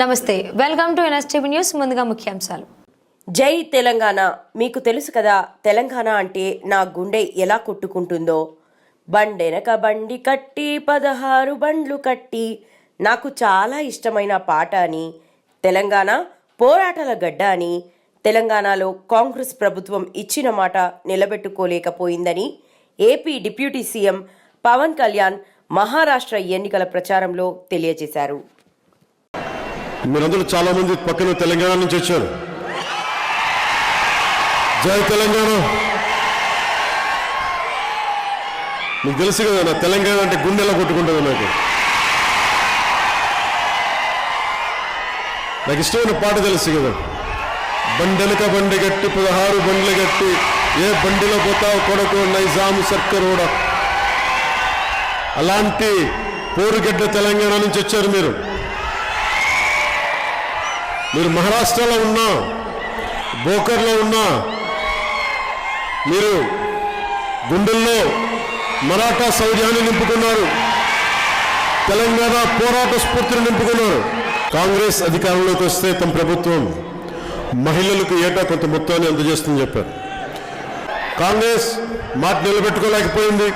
నమస్తే welcome to NSTV news ముందుగా ముఖ్యాంశాలు. జై తెలంగాణ మీకు తెలుసు కదా తెలంగాణ అంటే నా గుండె ఎలా కొట్టుకుంటుందో. బండెనక బండి కట్టి పదహారు బండ్లు కట్టి నాకు చాలా ఇష్టమైన పాట అని. తెలంగాణ పోరాటాల గడ్డ అని. తెలంగాణలో కాంగ్రెస్ ప్రభుత్వం ఇచ్చిన మాట నిలబెట్టుకోలేకపోయిందని AP deputy CM Pawan Kalyan Maharashtra ఎన్నికల ప్రచారంలో తెలియజేశారు. మీరందరూ చాలా మంది పక్కన తెలంగాణ నుంచి వచ్చారు. జై తెలంగాణ. మీకు తెలుసు కదా నా తెలంగాణ అంటే గుండెలా కొట్టుకుంటుంది నాకు. నాకు ఇష్టమైన పాట తెలుసు కదా బండెలక బండి గట్టి పదహారు బండ్లు గట్టి ఏ బండిలో పోతావు కొడకు నైజాము సర్కరోడ. అలాంటి పోరుగడ్డ తెలంగాణ నుంచి వచ్చారు మీరు. మీరు మహారాష్ట్రలో ఉన్నా బోకర్లో ఉన్నా మీరు గుండెల్లో మరాఠా సౌర్యాన్ని నింపుకున్నారు తెలంగాణ పోరాట స్ఫూర్తిని నింపుకున్నారు. కాంగ్రెస్ అధికారంలోకి వస్తే తమ ప్రభుత్వం మహిళలకు ఏటా కొంత మొత్తాన్ని అందజేస్తుందని చెప్పారు. కాంగ్రెస్ మాట నిలబెట్టుకోలేకపోయింది.